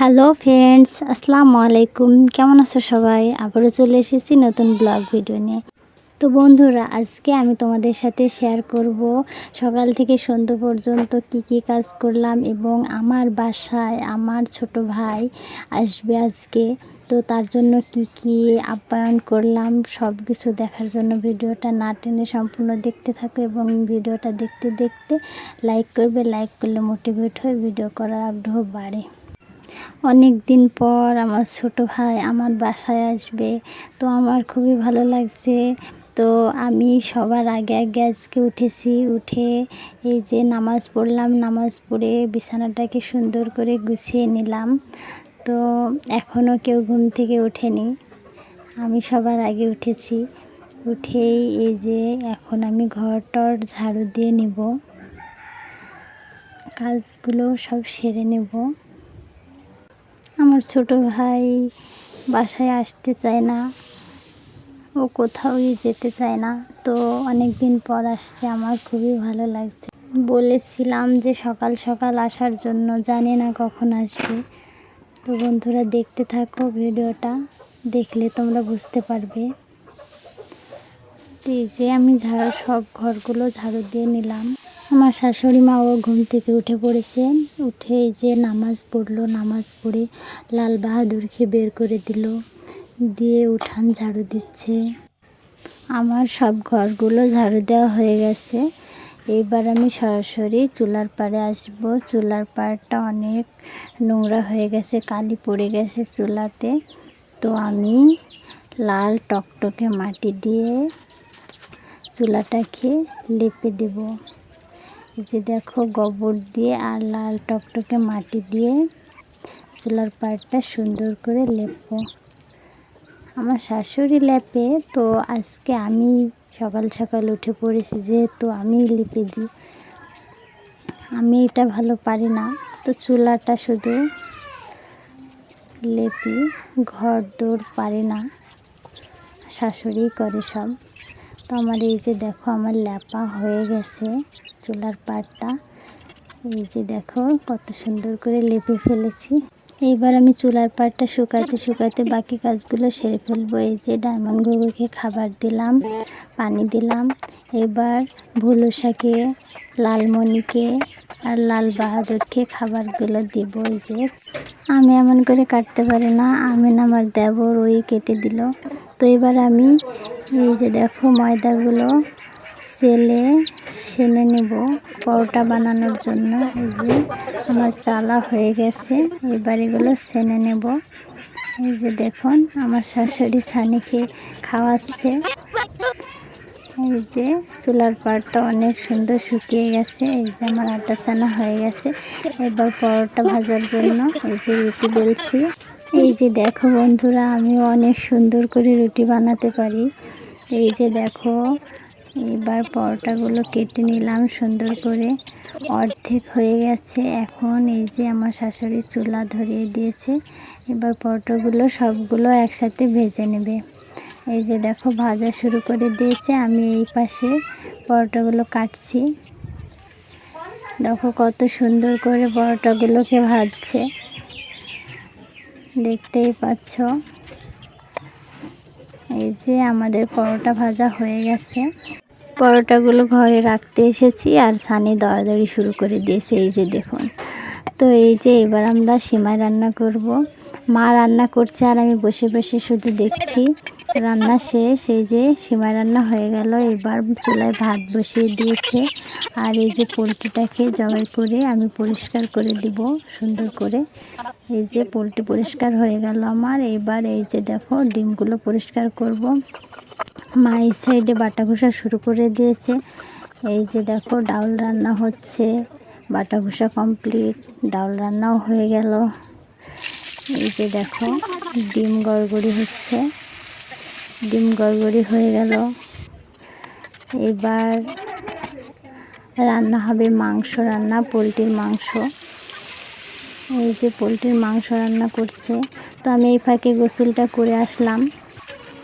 Hello friends আসসালামু আলাইকুম কেমন আছো সবাই? আবারও চলে এসেছি নতুন ব্লগ ভিডিও নিয়ে। তো বন্ধুরা, আজকে আমি তোমাদের সাথে শেয়ার করব সকাল থেকে সন্ধ্যা পর্যন্ত কি কি কাজ করলাম এবং আমার বাসায় আমার ছোট ভাই আসবে আজকে। তো তার জন্য কি কি আপ্যায়ন করলাম সব কিছু দেখার জন্য ভিডিওটা না টেনে সম্পূর্ণ দেখতে থাকো এবং ভিডিওটা দেখতে দেখতে লাইক করবে লাইক করলে মোটিভেট হয়ে ভিডিও করার আগ্রহ বাড়ে। অনেক দিন পর আমার ছোট ভাই আমার বাসায় আসবে। তো আমার খুবই ভালো লাগছে। তো আমি সবার আগে আগে আজকে উঠেছি। উঠে এই যে নামাজ পড়লাম। নামাজ পড়ে বিছানাটাকে সুন্দর করে গুছিয়ে নিলাম। তো এখনও কেউ ঘুম থেকে ওঠেনি। আমি সবার আগে উঠেছি। উঠেই এই যে এখন আমি ঘরটর ঝাড়ু দিয়ে নিব। কাজগুলো সব সেরে নেব। আমার ছোট ভাই বাসায় আসতে চায় না, ও কোথাওই যেতে চায় না। তো অনেক দিন পর আসছে, আমার খুবই ভালো লাগছে। বলেছিলাম যে সকাল সকাল আসার জন্য, জানি না কখন আসবে। তো বন্ধুরা, দেখতে থাকো ভিডিওটা, দেখলে তোমরা বুঝতে পারবে। যে আমি ঝাড়ু, সব ঘরগুলো ঝাড়ু দিয়ে নিলাম। আমার শাশুড়ি মাও ঘুম থেকে উঠে পড়েছে উঠে যে নামাজ পড়ল, নামাজ পড়ে লাল বাহাদুরকে বের করে দিল, দিয়ে উঠান ঝাড়ু দিচ্ছে। আমার সব ঘরগুলো ঝাড়ু দেওয়া হয়ে গেছে। এইবার আমি সরাসরি চুলার পাড়ে আসব। চুলার পাড়টা অনেক নোংরা হয়ে গেছে, কালি পড়ে গেছে চুলাতে। তো আমি লাল টকটকে মাটি দিয়ে চুলাটাকে লেপে দেব। যে দেখো গোবর দিয়ে আর লাল টকটকে মাটি দিয়ে চুলার পাড়টা সুন্দর করে লেপবো। আমার শাশুড়ি লেপে, তো আজকে আমি সকাল সকাল উঠে পড়েছি যেহেতু আমি লিপে দিই। আমি এটা ভালো পারি না, তো চুলাটা শুধু লেপি, ঘর দৌড় পারি না, শাশুড়ি করে সব। তো আমার এই যে দেখো আমার ল্যাপা হয়ে গেছে চুলার পাড়টা। এই যে দেখো কত সুন্দর করে লেপে ফেলেছি। এইবার আমি চুলার পাড়টা শুকাতে শুকাতে বাকি কাজগুলো সেরে ফেলব। এই যে ডায়মন্ড ঘুঘুকে খাবার দিলাম, পানি দিলাম। এবার ভুলুসাকে লালমণিকে আর লাল বাহাদুরকে খাবারগুলো দিব। এই যে আমি এমন করে কাটতে পারি না। আমি না আমার দেবর, ওই কেটে দিল। তো এবার আমি এই যে দেখো ময়দাগুলো সেলে সেনে নেব পরোটা বানানোর জন্য। এই যে আমার চালা হয়ে গেছে, এবার এগুলো সেনে নেব। এই যে দেখুন, আমার শাশুড়ি সানিকে খাওয়াচ্ছে। এই যে চুলার পাড়টা অনেক সুন্দর শুকিয়ে গেছে, এই যে আমার আটা সানা হয়ে গেছে। এবার পরোটা ভাজার জন্য এই যে রুটি বেলছি। এই যে দেখো বন্ধুরা আমি অনেক সুন্দর করে রুটি বানাতে পারি। এই যে দেখো, এবার পরোটাগুলো কেটে নিলাম সুন্দর করে। অর্ধেক হয়ে গেছে, এখন এই যে আমার শাশুড়ি চুলা ধরিয়ে দিয়েছে। এবার পরোটাগুলো সবগুলো একসাথে ভেজে নেবে। এই যে দেখো, ভাজা শুরু করে দিয়েছে। আমি এই পাশে পরোটাগুলো কাটছি। দেখো কত সুন্দর করে পরোটাগুলোকে ভাজছে। দেখতেই পাচ্ছ। এই যে আমাদের পরোটা ভাজা হয়ে গেছে। পরোটাগুলো ঘরে রাখতে এসেছি আর সানি দরাদরি শুরু করে দিয়েছে। এই যে দেখুন। তো এই যে এবার আমরা সিমাই রান্না করব। মা রান্না করছে আর আমি বসে বসে শুধু দেখছি। রান্না শেষ, এই যে সিমাই রান্না হয়ে গেল। এবার চুলায় ভাত বসিয়ে দিয়েছে। আর এই যে পোলট্রিটাকে জবাই করে আমি পরিষ্কার করে দিব, সুন্দর করে। এই যে পোলট্রি পরিষ্কার হয়ে গেল আমার। এবার এই যে দেখো, ডিমগুলো পরিষ্কার করব। মা এই সাইডে বাটা ঘষা শুরু করে দিয়েছে। এই যে দেখো, ডাউল রান্না হচ্ছে। বাটা ঘষা কমপ্লিট, ডাউল রান্নাও হয়ে গেল। এই যে দেখো, ডিম গড়গড়ি হচ্ছে। ডিম গড়গড়ি হয়ে গেল। এবার রান্না হবে মাংস রান্না, পোলট্রির মাংস। এই যে পোলট্রির মাংস রান্না করছে। তো আমি এই ফাঁকে গোসলটা করে আসলাম।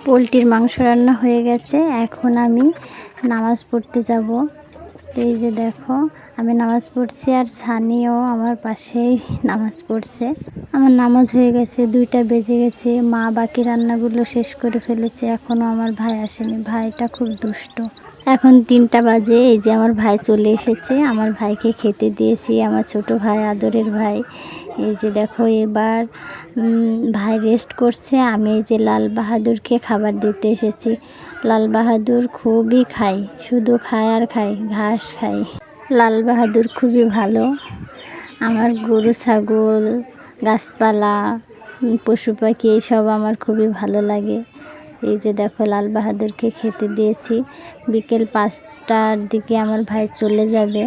পোলট্রির মাংস রান্না হয়ে গেছে। এখন আমি নামাজ পড়তে যাব। এই যে দেখো আমি নামাজ পড়ছি আর সানিও আমার পাশেই নামাজ পড়ছে। আমার নামাজ হয়ে গেছে, দুইটা বেজে গেছে, মা বাকি রান্নাগুলো শেষ করে ফেলেছে এখনও আমার ভাই আসেনি। ভাইটা খুব দুষ্ট। এখন তিনটা বাজে, এই যে আমার ভাই চলে এসেছে। আমার ভাইকে খেতে দিয়েছি, আমার ছোট ভাই, আদরের ভাই। এই যে দেখো, এবার ভাই রেস্ট করছে। আমি এই যে লাল বাহাদুরকে খাবার দিতে এসেছি। লাল বাহাদুর খুবই খায়, শুধু খায় আর খায়, ঘাস খায়। লাল বাহাদুর খুবই ভালো। আমার গরু, ছাগল, গাছপালা, পশু পাখি, এইসব আমার খুবই ভালো লাগে। এই যে দেখো, লাল বাহাদুরকে খেতে দিয়েছি। বিকেল পাঁচটার দিকে আমার ভাই চলে যাবে।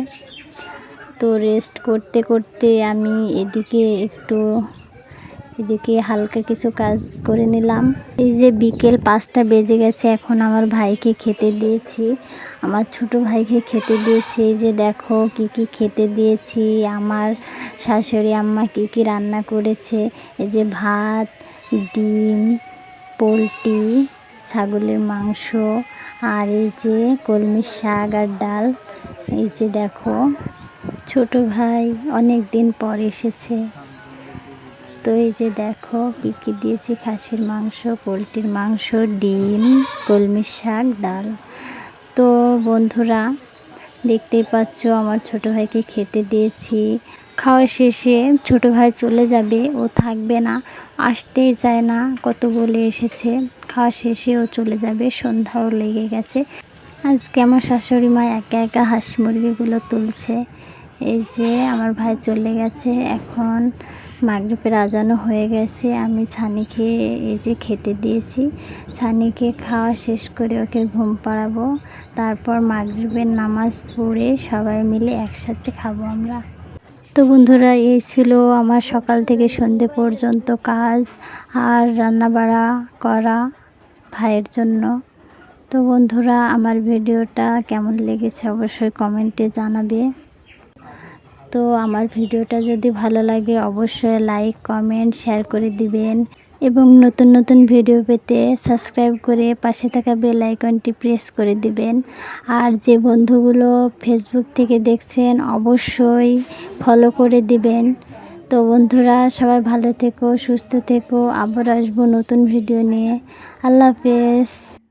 তো রেস্ট করতে করতে আমি এদিকে একটু এদিকে হালকা কিছু কাজ করে নিলাম। এই যে বিকেল পাঁচটা বেজে গেছে, এখন আমার ভাইকে খেতে দিয়েছি। আমার ছোট ভাইকে খেতে দিয়েছি। এই যে দেখো কি কি খেতে দিয়েছি। আমার শাশুড়ি আম্মা কি কি রান্না করেছে। এই যে ভাত, ডিম, পোলট্রি, ছাগলের মাংস, আর এই যে কলমি শাক আর ডাল। এই যে দেখো, ছোট ভাই অনেক দিন পর এসেছে। তো এই যে দেখো, কী কী দিয়েছি? খাসির মাংস, পোলট্রির মাংস, ডিম, কলমি শাক, ডাল। তো বন্ধুরা, দেখতেই পাচ্ছ আমার ছোট ভাইকে খেতে দিয়েছি। খাওয়া শেষে ছোট ভাই চলে যাবে, ও থাকবে না, আসতেই চায় না, কত বলে এসেছে। খাওয়া শেষে ও চলে যাবে, সন্ধ্যাও লেগে গেছে। আজকে আমার শাশুড়ি মা একা একা হাঁস মুরগিগুলো তুলছে। এই যে আমার ভাই চলে গেছে, এখন মাগরীবের আজানও হয়ে গেছে। আমি ছানিকে এই যে খেতে দিয়েছি, ছানিকে খাওয়া শেষ করে ওকে ঘুম পাড়াবো। তারপর মাগরীবের নামাজ পড়ে সবাই মিলে একসাথে খাব আমরা। তো বন্ধুরা, এই ছিল আমার সকাল থেকে সন্ধে পর্যন্ত কাজ আর রান্নাবাড়া করা ভাইয়ের জন্য। তো বন্ধুরা, আমার ভিডিওটা কেমন লেগেছে অবশ্যই কমেন্টে জানাবে। তো আমার ভিডিওটা যদি ভালো লাগে, অবশ্যই লাইক কমেন্ট শেয়ার করে দিবেন। এবং নতুন নতুন ভিডিও পেতে সাবস্ক্রাইব করে পাশে থাকা বেল আইকনটি প্রেস করে দিবেন। আর যে বন্ধুগুলো ফেসবুক থেকে দেখছেন, অবশ্যই ফলো করে দিবেন। তো বন্ধুরা, সবাই ভালো থেকো, সুস্থ থেকো। আবার আসব নতুন ভিডিও নিয়ে। আল্লাহ হাফেজ।